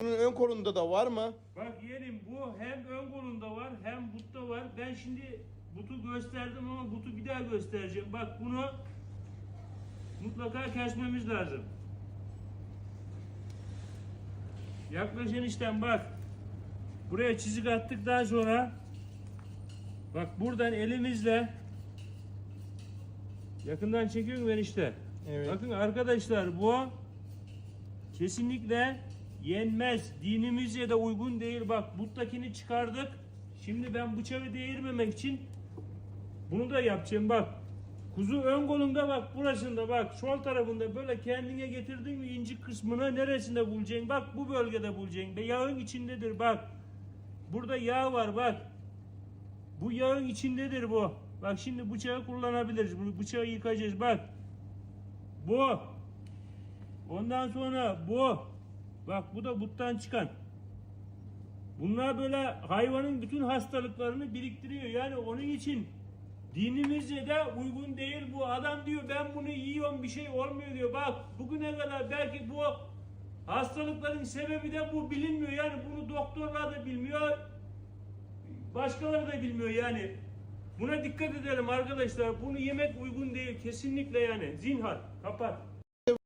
Bunun ön kolunda da var mı? Bak yeğenim bu hem ön kolunda var hem butta var. Ben şimdi butu gösterdim ama butu bir daha göstereceğim. Bak bunu mutlaka kesmemiz lazım. Yaklaş enişten bak. Buraya çizik attıktan sonra bak buradan elimizle yakından çekiyorum enişte. Evet. Bakın arkadaşlar bu kesinlikle yenmez. Dinimize de uygun değil. Bak buttakini çıkardık. Şimdi ben bıçağı değirmemek için bunu da yapacağım bak. Kuzu ön kolunda bak burasında bak sol tarafında böyle kendine getirdin mi incik kısmını neresinde bulacaksın? Bak bu bölgede bulacaksın. Ve yağın içindedir bak. Burada yağ var bak. Bu yağın içindedir bu. Bak şimdi bıçağı kullanabiliriz. Bunu bıçağı yıkayacağız bak. Bu. Ondan sonra bu. Bak bu da buttan çıkan. Bunlar böyle hayvanın bütün hastalıklarını biriktiriyor. Yani onun için dinimizce de uygun değil bu. Adam diyor ben bunu yiyorum bir şey olmuyor diyor. Bak bugüne kadar belki bu hastalıkların sebebi de bu bilinmiyor. Yani bunu doktorlar da bilmiyor. Başkaları da bilmiyor yani. Buna dikkat edelim arkadaşlar. Bunu yemek uygun değil kesinlikle yani. Zinhar kapat.